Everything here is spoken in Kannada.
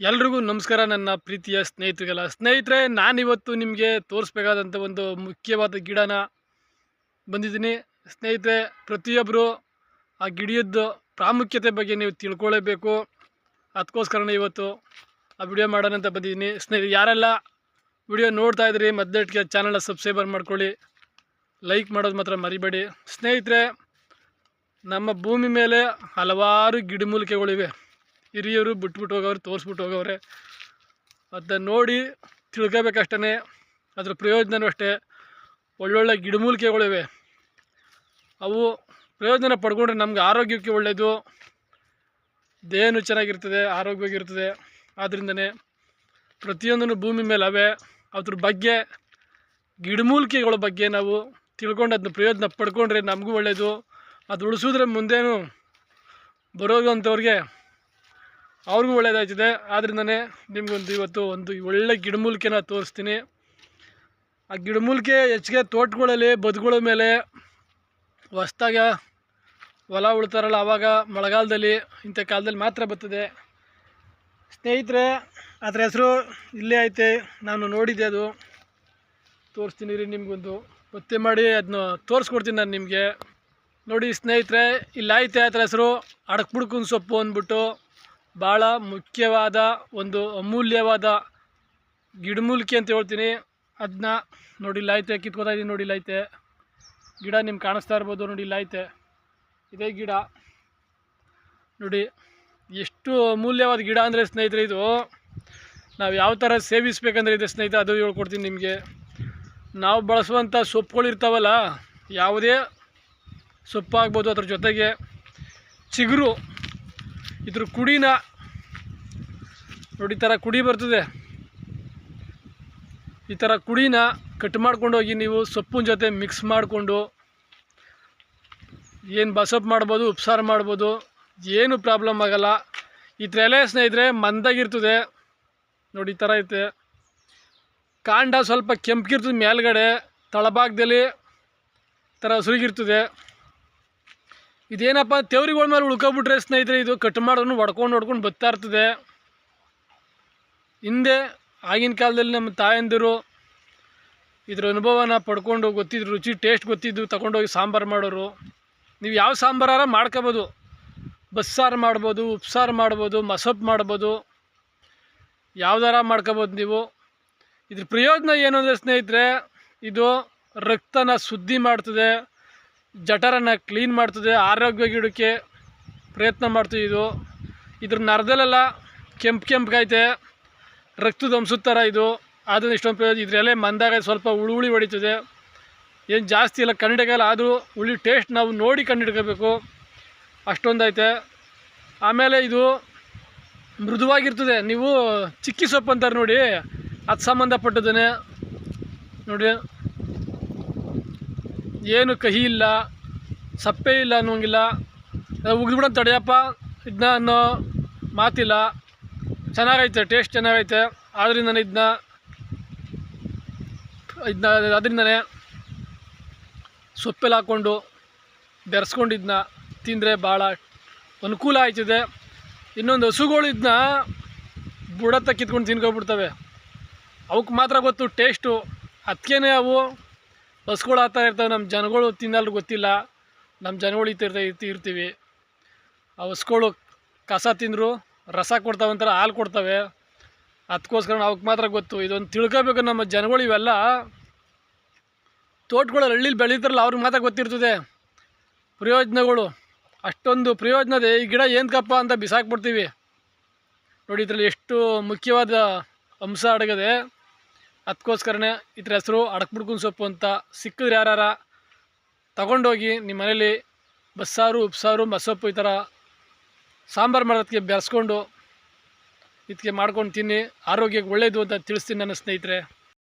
ಎಲ್ರಿಗೂ ನಮಸ್ಕಾರ, ನನ್ನ ಪ್ರೀತಿಯ ಸ್ನೇಹಿತರಿಗೆಲ್ಲ. ಸ್ನೇಹಿತರೆ, ನಾನಿವತ್ತು ನಿಮಗೆ ತೋರಿಸ್ಬೇಕಾದಂಥ ಒಂದು ಮುಖ್ಯವಾದ ಗಿಡನ ಬಂದಿದ್ದೀನಿ. ಸ್ನೇಹಿತರೆ ಪ್ರತಿಯೊಬ್ಬರು ಆ ಗಿಡದ ಪ್ರಾಮುಖ್ಯತೆ ಬಗ್ಗೆ ನೀವು ತಿಳ್ಕೊಳ್ಳೇಬೇಕು ಅದಕ್ಕೋಸ್ಕರನೇ ಇವತ್ತು ಆ ವಿಡಿಯೋ ಮಾಡೋಣ ಅಂತ ಬಂದಿದ್ದೀನಿ. ಸ್ನೇಹಿತರೆ, ಯಾರೆಲ್ಲ ವಿಡಿಯೋ ನೋಡ್ತಾ ಇದ್ರಿ ಮದ್ದಟ್ಟಿಗೆ ಚಾನಲ್ನ ಸಬ್ಸ್ಕ್ರೈಬರ್ ಮಾಡ್ಕೊಳ್ಳಿ. ಲೈಕ್ ಮಾಡೋದು ಮಾತ್ರ ಮರಿಬೇಡಿ. ಸ್ನೇಹಿತರೆ, ನಮ್ಮ ಭೂಮಿ ಮೇಲೆ ಹಲವಾರು ಗಿಡಮೂಲಿಕೆಗಳಿವೆ. ಹಿರಿಯರು ಬಿಟ್ಬಿಟ್ಟು ಹೋಗವ್ರೆ ತೋರಿಸ್ಬಿಟ್ಟು ಹೋಗವ್ರೆ. ಅದನ್ನ ನೋಡಿ ತಿಳ್ಕೋಬೇಕಷ್ಟೇ ಅದ್ರ ಪ್ರಯೋಜನವೂ ಅಷ್ಟೇ. ಒಳ್ಳೊಳ್ಳೆ ಗಿಡಮೂಲಿಕೆಗಳಿವೆ ಅವು ಪ್ರಯೋಜನ ಪಡ್ಕೊಂಡ್ರೆ ನಮ್ಗೆ ಆರೋಗ್ಯಕ್ಕೆ ಒಳ್ಳೆಯದು ದೇಹನೂ ಚೆನ್ನಾಗಿರ್ತದೆ, ಆರೋಗ್ಯವಾಗಿರ್ತದೆ. ಆದ್ದರಿಂದನೇ ಪ್ರತಿಯೊಂದನ್ನು ಭೂಮಿ ಮೇಲೆ ಅವೆ. ಅದ್ರ ಬಗ್ಗೆ, ಗಿಡಮೂಲಿಕೆಗಳ ಬಗ್ಗೆ ನಾವು ತಿಳ್ಕೊಂಡು ಅದನ್ನ ಪ್ರಯೋಜನ ಪಡ್ಕೊಂಡ್ರೆ ನಮಗೂ ಒಳ್ಳೆಯದು ಅದು ಉಳಿಸಿದ್ರೆ ಮುಂದೇನು ಬರೋದಂಥವ್ರಿಗೆ ಅವ್ರಿಗೂ ಒಳ್ಳೇದಾಯ್ತದೆ. ಆದ್ರಿಂದನೇ ನಿಮಗೊಂದು ಇವತ್ತು ಒಂದು ಒಳ್ಳೆ ಗಿಡಮೂಲಿಕೆನ ತೋರಿಸ್ತೀನಿ. ಆ ಗಿಡಮೂಲಿಕೆ ಹೆಚ್ಚಿಗೆ ತೋಟಗಳಲ್ಲಿ ಬದುಗಳ ಮೇಲೆ ಹೊಸ್ದಾಗ ಹೊಲ ಉಳ್ತಾರಲ್ಲ, ಆವಾಗ ಮಳೆಗಾಲದಲ್ಲಿ, ಇಂಥ ಕಾಲದಲ್ಲಿ ಮಾತ್ರ ಬರ್ತದೆ. ಸ್ನೇಹಿತರೆ, ಅದರ ಹೆಸರು ಇಲ್ಲೇ ಐತೆ, ನಾನು ನೋಡಿದ್ದೆ ಅದು. ತೋರಿಸ್ತೀನಿ ರೀ ನಿಮಗೊಂದು. ಪತ್ತೆ ಮಾಡಿ ಅದನ್ನ ತೋರಿಸ್ಕೊಡ್ತೀನಿ ನಾನು ನಿಮಗೆ. ನೋಡಿ ಸ್ನೇಹಿತರೆ ಇಲ್ಲೈತೆ ಅದರ ಹೆಸರು ಅಡಕ್ಬುಡ್ಕುನ್ ಸೊಪ್ಪು ಅಂದ್ಬಿಟ್ಟು. ಭಾಳ ಮುಖ್ಯವಾದ ಒಂದು ಅಮೂಲ್ಯವಾದ ಗಿಡಮೂಲಿಕೆ ಅಂತ ಹೇಳ್ತೀನಿ. ಅದನ್ನ ನೋಡಿ ಇಲ್ಲೈತೆ ಕಿತ್ಕೋತಾ ಇದೀನಿ ನೋಡಿ ಐತೆ ಗಿಡ ನಿಮ್ಗೆ ಕಾಣಿಸ್ತಾ ಇರ್ಬೋದು ನೋಡಿ ಐತೆ ಇದೇ ಗಿಡ. ನೋಡಿ, ಎಷ್ಟು ಅಮೂಲ್ಯವಾದ ಗಿಡ ಅಂದರೆ ಸ್ನೇಹಿತರೆ ಇದು. ನಾವು ಯಾವ ಥರ ಸೇವಿಸ್ಬೇಕಂದ್ರೆ ಇದೆ ಸ್ನೇಹಿತರೆ, ಅದು ಹೇಳ್ಕೊಡ್ತೀನಿ ನಿಮಗೆ. ನಾವು ಬಳಸುವಂಥ ಸೊಪ್ಪುಗಳು ಇರ್ತಾವಲ್ಲ, ಯಾವುದೇ ಸೊಪ್ಪಾಗ್ಬೋದು ಅದ್ರ ಜೊತೆಗೆ ಚಿಗುರು. ಇದ್ರ ಕುಡಿನ ನೋಡಿ, ಈ ಥರ ಕುಡಿ ಬರ್ತದೆ. ಈ ಥರ ಕುಡಿನ ಕಟ್ ಮಾಡ್ಕೊಂಡು ಹೋಗಿ ನೀವು ಸೊಪ್ಪಿನ ಜೊತೆ ಮಿಕ್ಸ್ ಮಾಡಿಕೊಂಡು ಏನು ಬಸಪ್ ಮಾಡ್ಬೋದು, ಉಪ್ಸಾರು ಮಾಡ್ಬೋದು, ಏನು ಪ್ರಾಬ್ಲಮ್ ಆಗಲ್ಲ. ಈ ಎಲೆ ಸ್ನೇಹಿತರೆ, ಮಂದಾಗಿರ್ತದೆ. ನೋಡಿ, ಈ ಥರ ಐತೆ. ಕಾಂಡ ಸ್ವಲ್ಪ ಕೆಂಪಗಿರ್ತದೆ, ಮೇಲ್ಗಡೆ ತಳಭಾಗದಲ್ಲಿ ಥರ ಹಸುರಿಗಿರ್ತದೆ ಇದೇನಪ್ಪ ತೇವ್ರಿಗಳ ಮೇಲೆ ಉಳ್ಕೊಬಿಟ್ರೆ ಸ್ನೇಹಿತರೆ, ಇದು ಕಟ್ ಮಾಡೋನು ಹೊಡ್ಕೊಂಡು ಹೊಡ್ಕೊಂಡು ಬರ್ತಾ ಇರ್ತದೆ. ಹಿಂದೆ, ಆಗಿನ ಕಾಲದಲ್ಲಿ ನಮ್ಮ ತಾಯಂದಿರು ಇದ್ರ ಅನುಭವನ ಪಡ್ಕೊಂಡು ಗೊತ್ತಿದ್ರು, ರುಚಿ ಟೇಸ್ಟ್ ಗೊತ್ತಿದ್ದು ತಗೊಂಡೋಗಿ ಸಾಂಬಾರು ಮಾಡೋರು. ನೀವು ಯಾವ ಸಾಂಬಾರ ಮಾಡ್ಕೋಬೋದು. ಬಸ್ಸಾರು ಮಾಡ್ಬೋದು, ಉಪ್ಸಾರು ಮಾಡ್ಬೋದು ಮಸೊಪ್ಪು ಮಾಡ್ಬೋದು. ಯಾವ್ದಾರ ಮಾಡ್ಕೋಬೋದು ನೀವು. ಇದ್ರ ಪ್ರಯೋಜನ ಏನು ಅಂದರೆ ಸ್ನೇಹಿತರೆ, ಇದು ರಕ್ತನ ಶುದ್ಧಿ ಮಾಡ್ತದೆ. ಜಠರನ ಕ್ಲೀನ್ ಮಾಡ್ತದೆ ಆರೋಗ್ಯ ಗಿಡಕ್ಕೆ ಪ್ರಯತ್ನ ಮಾಡ್ತೀವಿ ಇದು. ಇದ್ರ ನರದಲ್ಲೆಲ್ಲ ಕೆಂಪು ಕೆಂಪಗಾಯ್ತೆ ರಕ್ತದ ಅಂಶದ ಥರ ಇದು. ಅದನ್ನು ಇಷ್ಟೊಂದು ಪ್ರಯೋಜನ ಇದ್ರ ಎಲೆ ಮಂದಾಗ ಸ್ವಲ್ಪ ಹುಳಿ ಹುಳಿ ಹೊಡಿತದೆ. ಏನು ಜಾಸ್ತಿ ಇಲ್ಲ ಕಂಡಿಡಿಗಲ್ಲ ಆದರೂ ಹುಳಿ ಟೇಸ್ಟ್ ನಾವು ನೋಡಿ ಕಂಡಿಡ್ಕೋಬೇಕು. ಅಷ್ಟೊಂದೈತೆ. ಆಮೇಲೆ ಇದು ಮೃದುವಾಗಿರ್ತದೆ. ನೀವು ಚಿಕ್ಕಿ ಸೊಪ್ಪು ಅಂತಾರೆ ನೋಡಿ, ಅದು ಸಂಬಂಧಪಟ್ಟದೇ ನೋಡಿ. ಏನು ಕಹಿ ಇಲ್ಲ, ಸಪ್ಪೆ ಇಲ್ಲ ಅನ್ನೋಂಗಿಲ್ಲ. ಉಗಿದ್ಬಿಡ ತಡೆಯಪ್ಪ ಇದನ್ನ ಅನ್ನೋ ಮಾತಿಲ್ಲ. ಚೆನ್ನಾಗೈತೆ ಟೇಸ್ಟ್ ಚೆನ್ನಾಗೈತೆ. ಆದ್ದರಿಂದ ಇದನ್ನ ಇದನ್ನ ಅದರಿಂದನೇ ಸೊಪ್ಪೆಲ್ಲ ಹಾಕ್ಕೊಂಡು ಬೆರೆಸ್ಕೊಂಡು ಇದನ್ನ ತಿಂದರೆ ಭಾಳ ಅನುಕೂಲ ಆಯ್ತದೆ. ಇನ್ನೊಂದು ಹಸುಗಳು ಇದನ್ನ ಬುಡತ್ತ ಕಿತ್ಕೊಂಡು ತಿನ್ಕೊಬಿಡ್ತವೆ. ಅವಕ್ಕೆ ಮಾತ್ರ ಗೊತ್ತು ಟೇಸ್ಟು ಅದಕ್ಕೇನೆ ಅವು. ಹಸುಗಳು ಆಗ್ತಾ ಇರ್ತವೆ ನಮ್ಮ ಜನಗಳು ತಿನ್ನಲ್ಲ ಗೊತ್ತಿಲ್ಲ. ನಮ್ಮ ಜನಗಳು ಇತ್ತಿರ್ತ ಇರ್ತೀವಿ. ಆ ಹಸುಗಳು ಕಸ ತಿಂದರು, ರಸ ಕೊಡ್ತಾವೆ ಅಂತಾರೆ ಹಾಲು ಕೊಡ್ತವೆ. ಅದಕ್ಕೋಸ್ಕರ ಅವಕ್ಕೆ ಮಾತ್ರ ಗೊತ್ತು. ಇದೊಂದು ತಿಳ್ಕೊಬೇಕು ನಮ್ಮ ಜನಗಳು ಇವೆಲ್ಲ. ತೋಟಗಳು ಹಳ್ಳಿಲಿ ಬೆಳೀತಾರಲ್ಲ, ಅವ್ರಿಗೆ ಮಾತ್ರ ಗೊತ್ತಿರ್ತದೆ. ಪ್ರಯೋಜನಗಳು. ಅಷ್ಟೊಂದು ಪ್ರಯೋಜನದೆ. ಈ ಗಿಡ ಏನಕ್ಕಪ್ಪ ಅಂತ ಬಿಸಾಕ್ಬಿಡ್ತೀವಿ. ನೋಡಿ, ಇದರಲ್ಲಿ ಎಷ್ಟು ಮುಖ್ಯವಾದ ಅಂಶ ಅಡಗದೆ. ಅದಕ್ಕೋಸ್ಕರನೇ ಇದ್ರ ಹೆಸರು ಅಡಕ್ಬಿಡ್ಕುನ್ ಸೊಪ್ಪು ಅಂತ ಸಿಕ್ಕಿದ್ರೆ ಯಾರಾರ ತಗೊಂಡೋಗಿ ನಿಮ್ಮ ಮನೇಲಿ ಬಸ್ಸಾರು, ಉಪ್ಸಾರು ಮಸೊಪ್ಪು ಈ ಥರ ಸಾಂಬಾರು ಮಾಡೋದಕ್ಕೆ ಬೆರೆಸ್ಕೊಂಡು ಇದಕ್ಕೆ ಮಾಡ್ಕೊಂಡು ತಿನ್ನಿ, ಆರೋಗ್ಯಕ್ಕೆ ಒಳ್ಳೆಯದು ಅಂತ ತಿಳಿಸ್ತೀನಿ ನನ್ನ ಸ್ನೇಹಿತರೆ.